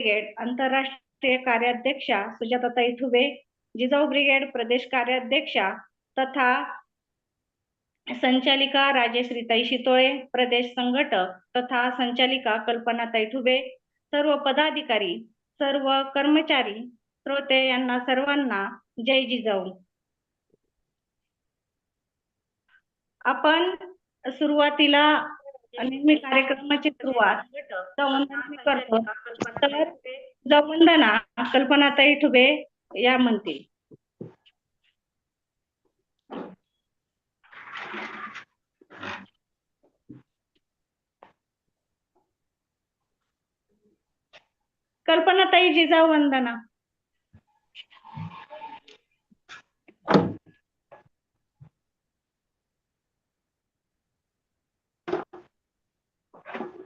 Brigade आंतरराष्ट्रीय कार्याध्यक्षा सुजाताताई Thube Jijau brigade प्रदेश कार्याध्यक्षा तथा संचालिका राजेश्रीताई शितोळे प्रदेश संघटक तथा संचालिका कल्पनाताई ठुबे सर्व पदाधिकारी सर्व कर्मचारी श्रोते यांना सर्वांना जय जिजाऊ. आपण सुरुवातीला नेहमी कार्यक्रमाची सुरुवात सवंदनाने करतो. तर सवंदना कल्पनाताई ठुबे या म्हणतील. कल्पनाताई जिजाऊ वंदना.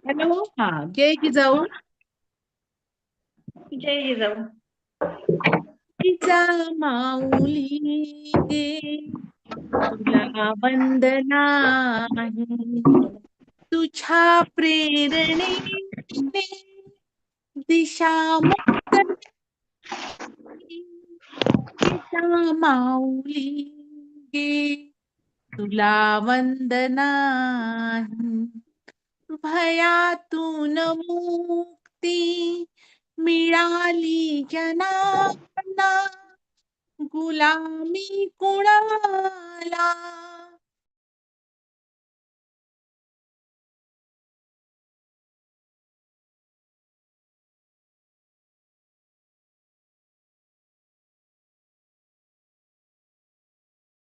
हॅलो. हा जय जिजाऊ. जय जिजाऊ. तिचा माऊली गे तुला वंदना तुझ्या प्रेरणेने दिशा मुक्त तिचा माऊली गे तुला वंदना भयातून मुक्ती मिळाली जनांना गुलामी कुणाला?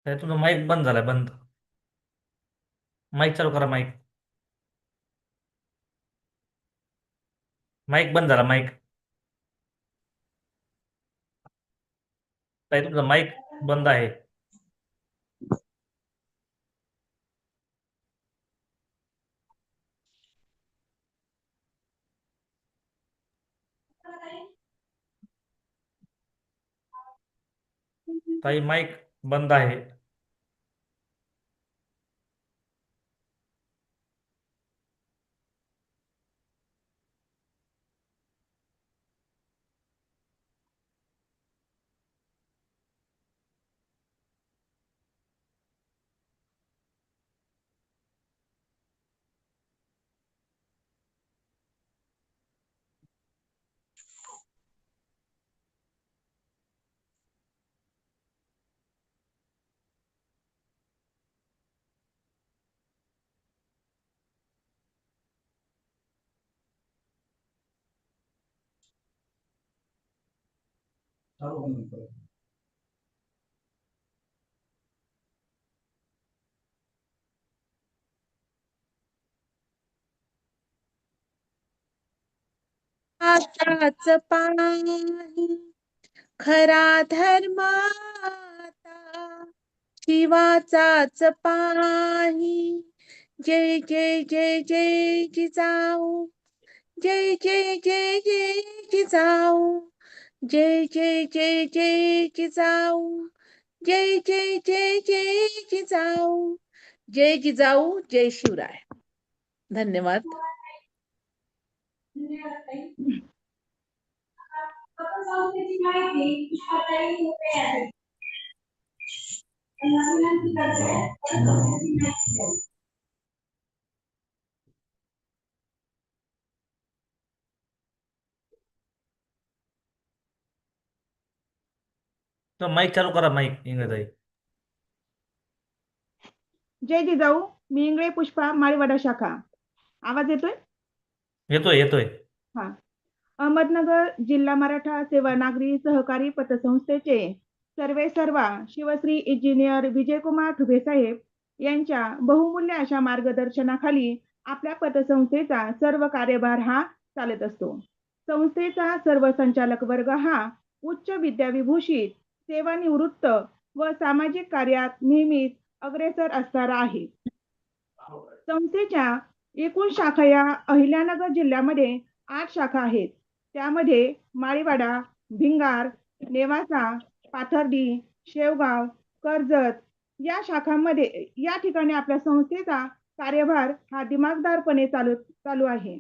काय तुझा माईक बंद झालाय बंद. माईक चालू करा माईक माईक बंद झाला माईक ताई तुमचा माईक बंद आहे. ताई माईक बंद आहे. आताच पाही खरा धर्माता शिवाचाच पाही जय जय जय जय जिजाऊ जय जय जय जय जिजाऊ जय जय जय जय जिजाऊ जय जय जय जय जिजाऊ जय जिजाऊ जय शिवराय धन्यवाद संस्थेची माहिती पुष्पाताई मोठे आहे त्यांना विनंती करते संस्थेची माहिती द्यावी. तर माईक चालू करा माईक इंग्रजाई. जय जिजाऊ मी इंगळे पुष्पा माळीवाडा शाखा. आवाज येतोय? येतोय येतोय. अहमदनगर जिल्हा मराठा सेवा नागरी सहकारी पतसंस्थेचे सर्वे सर्वा शिवश्री इंजिनियर विजयकुमार ठुबे साहेब यांच्या बहुमूल्य अशा मार्गदर्शनाखाली आपल्या पतसंस्थेचा सर्व कार्यभार हा चालत असतो. संस्थेचा सर्व संचालक वर्ग हा उच्च विद्याविभूषित सेवानिवृत्त व सामाजिक कार्यात नेहमीच अग्रेसर असणारा आहे. संस्थेच्या एकूण शाखा या अहिल्यानगर जिल्ह्यामध्ये आठ शाखा आहेत. त्यामध्ये माळीवाडा भिंगार नेवासा पाथर्डी शेवगाव कर्जत या शाखांमध्ये या ठिकाणी आपल्या संस्थेचा कार्यभार हा दिमागदारपणे चालू चालू आहे.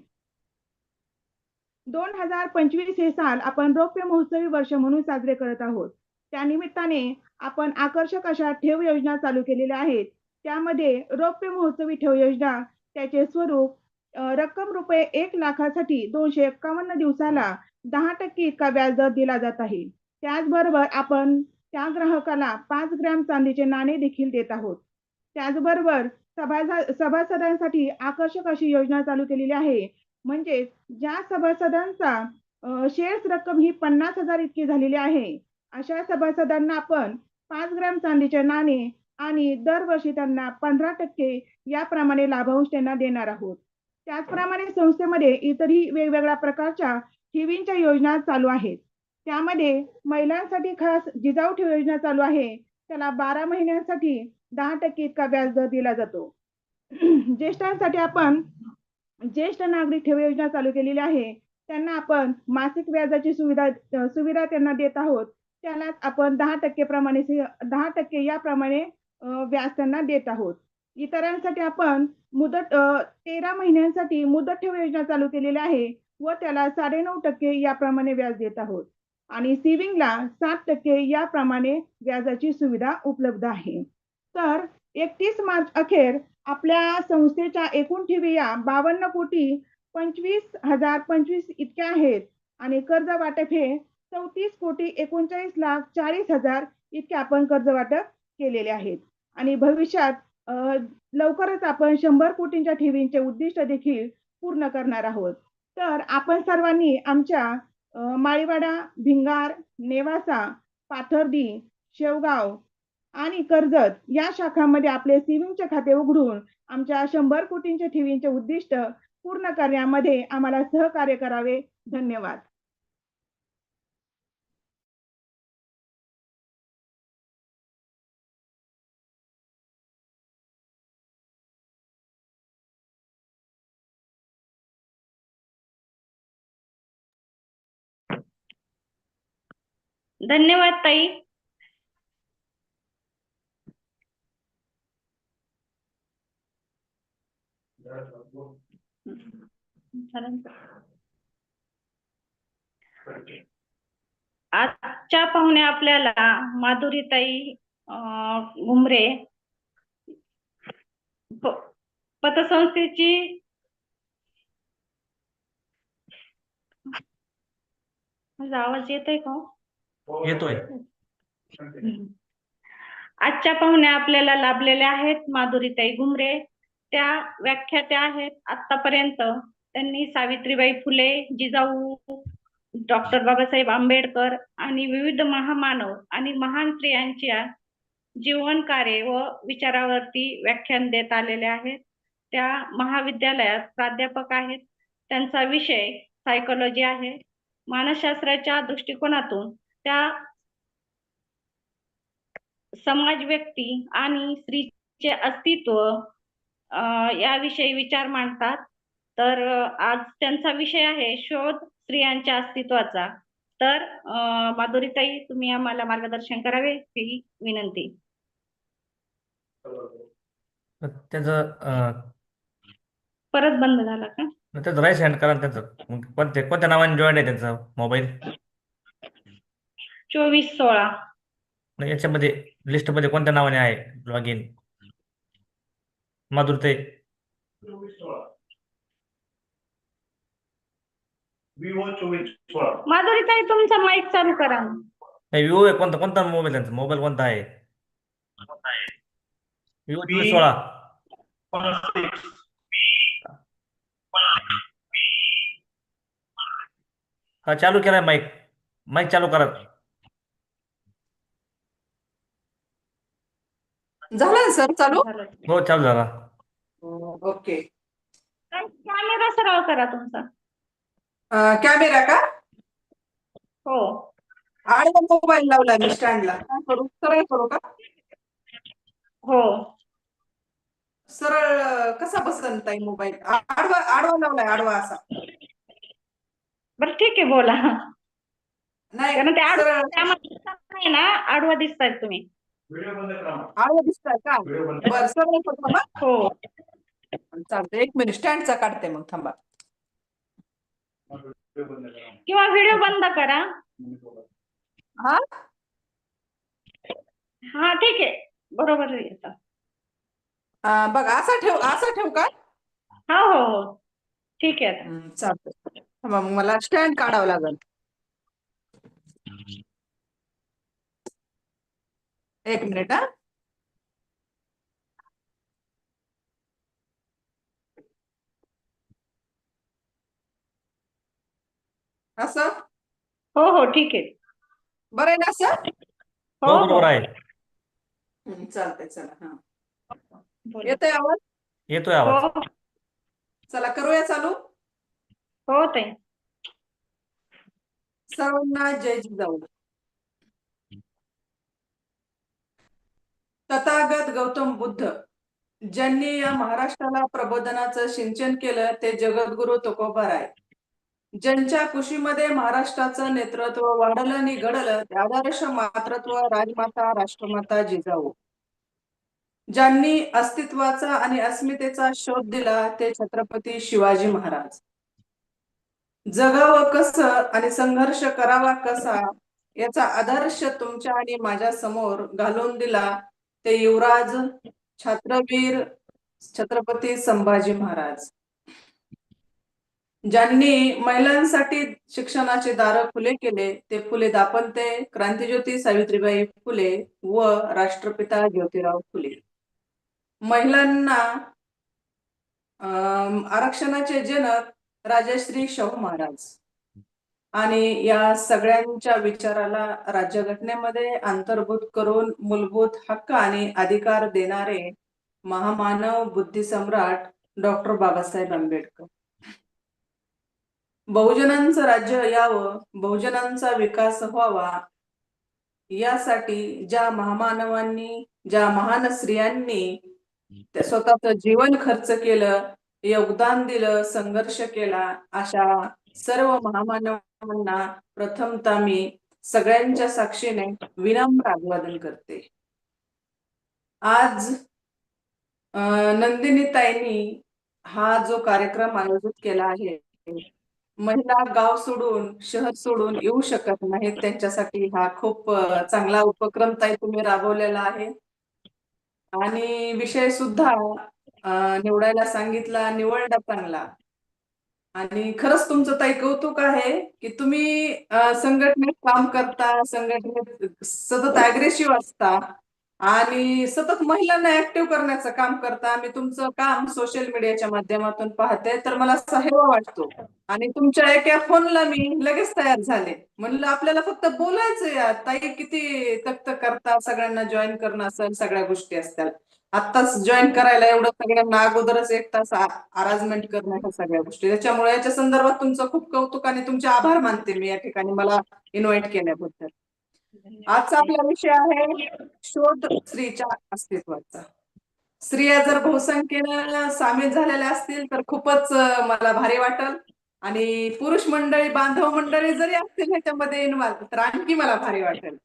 दोन हजार पंचवीस हे साल आपण रौप्य महोत्सवी वर्ष म्हणून साजरे करत आहोत. त्या निमित्ताने आपण आकर्षक अशा ठेव योजना चालू केलेल्या आहेत. त्यामध्ये रौप्य महोत्सवी ठेव योजना त्याचे स्वरूप रक्कम रुपये एक लाखासाठी दोनशे एक्कावन्न दिवसाला दहा टक्के इतका व्याजदर दिला जात आहे. त्याचबरोबर आपण त्या ग्राहकाला पाच ग्रॅम चांदीचे नाणे देखील देत आहोत. त्याचबरोबर सभा सभासदांसाठी आकर्षक अशी योजना चालू केलेली आहे. म्हणजेच ज्या सभासदांचा शेअर्स रक्कम ही पन्नास हजार इतकी झालेली आहे अशा सभासदांना आपण पाच ग्राम चांदीचे नाणे आणि दरवर्षी त्यांना पंधरा टक्के याप्रमाणे लाभांश त्यांना देणार आहोत. त्याचप्रमाणे संस्थेमध्ये इतरही वेगवेगळ्या प्रकारच्या ठेवींच्या योजना चालू आहेत. त्यामध्ये महिलांसाठी खास जिजाऊ ठेव योजना चालू आहे. त्याला बारा महिन्यांसाठी दहा टक्के इतका व्याजदर दिला जातो. ज्येष्ठांसाठी आपण ज्येष्ठ नागरिक ठेव योजना चालू केलेली आहे. त्यांना आपण मासिक व्याजाची सुविधा सुविधा त्यांना देत आहोत. त्यालाच आपण दहा टक्के प्रमाणे दहा टक्के याप्रमाणे व्याज त्यांना देत आहोत. इतरांसाठी आपण मुदत तेरा महिन्यांसाठी मुदत ठेव योजना चालू केलेली आहे व त्याला साडेनऊ टक्के याप्रमाणे व्याज देत आहोत. आणि सेव्हिंगला सात टक्के याप्रमाणे व्याजाची सुविधा उपलब्ध आहे. तर एकतीस मार्च अखेर आपल्या संस्थेच्या एकूण ठेवी या बावन्न कोटी पंचवीस हजार पंचवीस इतक्या आहेत आणि कर्ज वाटप हे चौतीस कोटी एकोणचाळीस लाख चाळीस हजार इतके आपण कर्ज वाटप केलेले आहेत. आणि भविष्यात लवकरच आपण शंभर कोटींच्या ठेवींचे उद्दिष्ट देखील पूर्ण करणार आहोत. तर आपण सर्वांनी आमच्या माळीवाडा भिंगार नेवासा पाथर्डी शेवगाव आणि कर्जत या शाखांमध्ये आपले सेव्हिंगचे खाते उघडून आमच्या शंभर कोटींच्या ठेवींचे उद्दिष्ट पूर्ण करण्यामध्ये आम्हाला सहकार्य करावे. धन्यवाद. धन्यवाद ताई. आजच्या पाहुण्या आपल्याला माधुरीताई घुमरे पतसंस्थेची माझा आवाज येतोय का हो? येतोय. आजच्या पाहुण्या आपल्याला लाभलेल्या आहेत माधुरीताई घुमरे. त्या व्याख्यात्या आहेत आतापर्यंत त्यांनी सावित्रीबाई फुले जिजाऊ डॉक्टर बाबासाहेब आंबेडकर आणि विविध महामानव आणि महान स्त्रियांच्या जीवन कार्य व विचारावरती व्याख्यान देत आलेले आहेत. त्या महाविद्यालयात प्राध्यापक आहेत. त्यांचा विषय सायकोलॉजी आहे. मानसशास्त्राच्या दृष्टिकोनातून त्या समाज व्यक्ती आणि स्त्रीचे अस्तित्व याविषयी विचार मांडतात. तर आज त्यांचा विषय आहे शोध स्त्रियांच्या अस्तित्वाचा. तर माधुरीताई तुम्ही आम्हाला मार्गदर्शन करावे ही विनंती. त्याचं परत बंद झाला का? त्याचं राईट हँड करा त्याचं. कोणत्या नावाने जॉईन आहे त्यांचा मोबाईल चोवीस सोळा. नाही याच्यामध्ये लिस्टमध्ये कोणत्या नावाने आहे लॉग इन माधुरते विवो चोवीस सोळा. माधुरीताई तुमचा माईक चालू करा. नाही विवो आहे कोणता? कोणता मोबाईल त्यांचा? मोबाईल कोणता आहे? विवो चोवीस सोळा. हा चालू केलाय माईक माईक चालू करा. झालं सर? चालू. हो चालू झाला. ओके. कॅमेरा सराव करा तुमचा. कॅमेरा का? हो. आडवा मोबाईल लावला मी स्टँडला. काय करू सरळ करू का? हो. सरळ कसा बसत ताई मोबाईल? आडवा आडवा लावलाय आडवा असा. बरं ठीक आहे बोला. नाही कारण ते आडवा सरळ. त्यामध्ये दिसत नाही ना आडवा दिसताय तुम्ही. व्हिडिओ बंद करा आडवा दिसताय का? बर करतो ना हो. चालतं एक मिनिट. स्टँडचा काढते मग थांबा. किंवा व्हिडिओ बंद करा. हा? हा ठीक आहे. बरोबर येतं बघ असा ठेव असा ठेव का? हो हो हो. ठीक आहे आता. हम्म, चालतंय. थांबा, मग मला स्टँड काढावं लागेल. एक मिनिट हा. असं? हो हो ठीक आहे. बरं आहे ना असं? हो हो. हो बरोबर आहे. चालतंय चला हा. बोला. येतोय आवाज? येतोय आवाज. हो चला करूया चालू? हो ताई. सर्वांना जय जिजाऊ. तथागत गौतम बुद्ध ज्यांनी या महाराष्ट्राला प्रबोधनाचं सिंचन केलं ते जगद्गुरु तुकोबाराय ज्यांच्या कुशीमध्ये महाराष्ट्राचं नेतृत्व वाढलं आणि घडलं ते आदर्श मातृत्व राजमाता राष्ट्रमाता जिजाऊ. ज्यांनी अस्तित्वाचा आणि अस्मितेचा शोध दिला ते छत्रपती शिवाजी महाराज. जगावं कसं आणि संघर्ष करावा कसा याचा आदर्श तुमच्या आणि माझ्यासमोर घालून दिला ते युवराज छात्रवीर छत्रपती संभाजी महाराज. ज्यांनी महिलांसाठी शिक्षणाचे दार खुले केले ते फुले दापंते क्रांतीज्योती सावित्रीबाई फुले व राष्ट्रपिता ज्योतिराव फुले. महिलांना अं, आरक्षणाचे जनक राजश्री शाहू महाराज. आणि या सगळ्यांच्या विचाराला राज्यघटनेमध्ये अंतर्भूत करून मूलभूत हक्क आणि अधिकार देणारे महामानव बुद्धिसम्राट डॉक्टर बाबासाहेब आंबेडकर. बहुजनांचं राज्य यावं बहुजनांचा विकास व्हावा यासाठी ज्या महामानवांनी ज्या महान स्त्रियांनी स्वतःच स्वतःचं जीवन खर्च केलं योगदान दिलं संघर्ष केला अशा सर्व सर्वांना प्रथमतः मी सगळ्यांच्या साक्षीने विनम्र अभिवादन करते. आज नंदिनीताईंनी हा जो कार्यक्रम आयोजित केला आहे महिला गाव सोडून शहर सोडून येऊ शकत नाहीत. त्यांच्यासाठी हा खूप चांगला उपक्रम ताई तुम्ही राबवलेला आहे. आणि विषय सुद्धा निवडायला सांगितला निवडला चांगला. आणि खरंच तुमचं ताई कौतुक आहे की तुम्ही संघटनेत काम करता संघटनेत सतत अग्रेसिव्ह असता आणि सतत महिलांना ऍक्टिव्ह करण्याचं काम करता. मी तुमचं काम सोशल मीडियाच्या माध्यमातून पाहते तर मला सहवा हेवा वाटतो आणि तुमच्या एका फोनला मी लगेच तयार झाले. म्हणलं आपल्याला फक्त बोलायचं या ताई किती तक्त करता सगळ्यांना जॉईन करणं असेल सगळ्या गोष्टी असतात आत्ताच जॉईन करायला एवढं सगळ्यांना अगोदरच एक तास अरेंजमेंट करणं ह्या सगळ्या गोष्टी. त्याच्यामुळे याच्या संदर्भात तुमचं खूप कौतुक आणि तुमचे आभार मानते मी या ठिकाणी मला इन्व्हाइट केल्याबद्दल. आजचा आपला विषय आहे शोध स्त्रीच्या अस्तित्वाचा. स्त्रिया जर बहुसंख्येनं सामील झालेल्या असतील तर खूपच मला भारी वाटेल. आणि पुरुष मंडळी बांधव मंडळी जरी असतील ह्याच्यामध्ये इन्व्हॉल्व तर आणखी मला भारी वाटेल.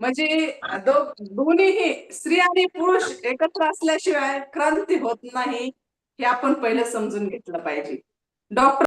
म्हणजे दो- दोन्हीही स्त्री आणि पुरुष एकत्र असल्याशिवाय क्रांती होत नाही हे आपण पहिलं समजून घेतलं पाहिजे. डॉक्टर